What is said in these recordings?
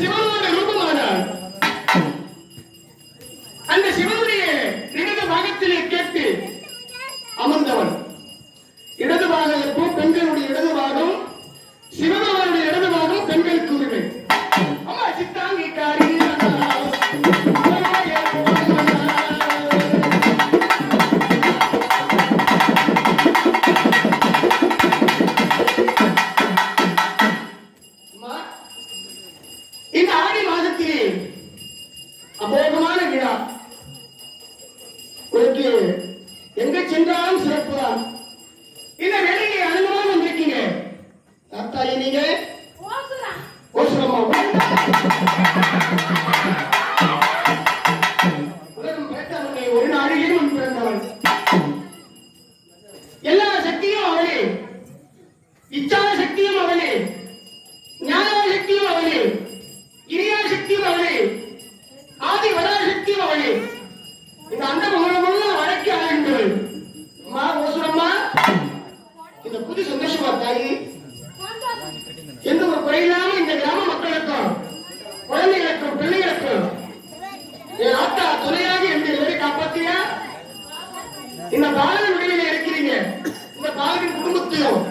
Спасибо. சிறப்பு சிறப்புதான் இந்த வேலையை அனுபவம் வந்திருக்கீங்க தாத்தாயி நீங்க? உலகம் பிறந்தவனே ஒரு நாளிலும் உன் எல்லா சக்தியும் அவளே இச்சான சக்தியும் அவளே வாகனத்தையும்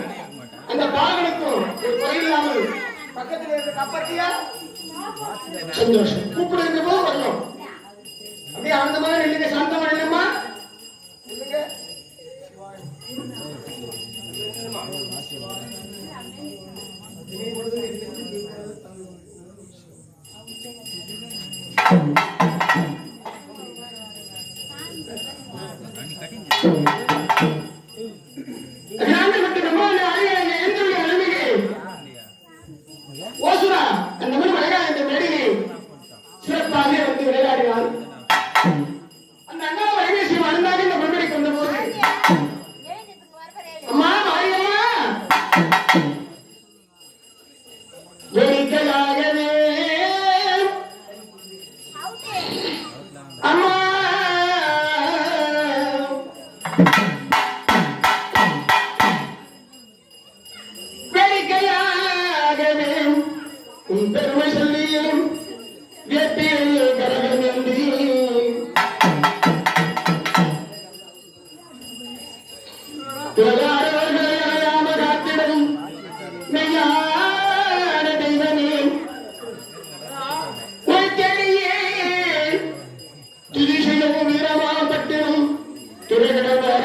அந்த வாகனத்தையும் ஒரு குறையில்லாமல் பக்கத்தில் இருக்க கப்பத்தையா? சந்தோஷம். கூப்பிடுங்க போது வரணும். கடவால் பட்டினம் துணை கடவால்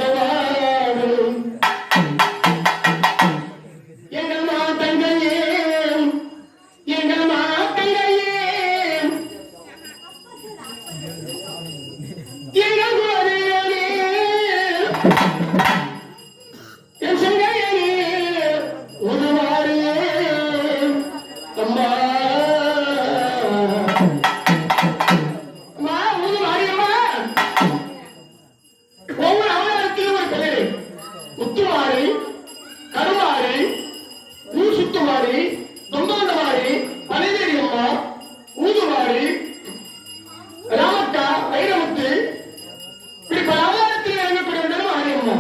ஊதுவாரி தொண்டோண்டவாரி ஊதுவாரி ராமக்கா வைரமுத்து இப்படி பலாதாரத்தில் இறங்கக்கூடிய ஆலயம்மா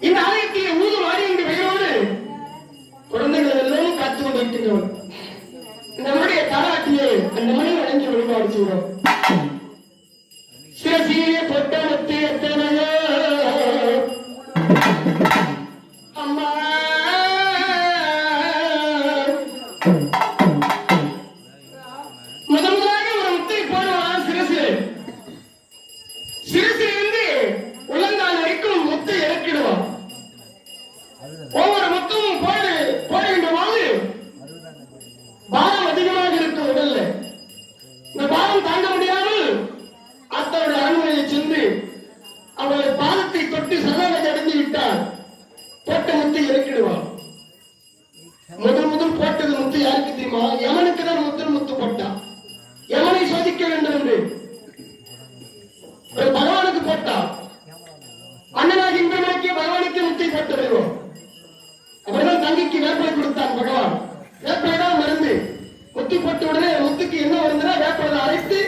இந்த ஆலயத்தில் ஊதுவாரி என்று பெயரோடு அந்த மணி வழங்கி வழிபாடு சில சீரிய பொட்டான பாலத்தை தொட்டு சதாவதி அடைந்து விட்டால் போட்ட முத்து இறக்கிடுவான். முதல் முதல் போட்டது முத்து யாருக்கு தெரியுமா? யமனுக்கு தான் முதல் முத்து போட்டான் யமனை சோதிக்க வேண்டும் என்று. பகவானுக்கு போட்டான் அண்ணனாக இன்பமாக்கி பகவானுக்கு முத்தை போட்டு வருவோம் அப்படிதான் தங்கைக்கு வேப்பலை கொடுத்தான் பகவான். வேப்பலை தான் மருந்து. முத்தி போட்ட உடனே முத்துக்கு என்ன வருதுன்னா வேப்பலை அழைத்து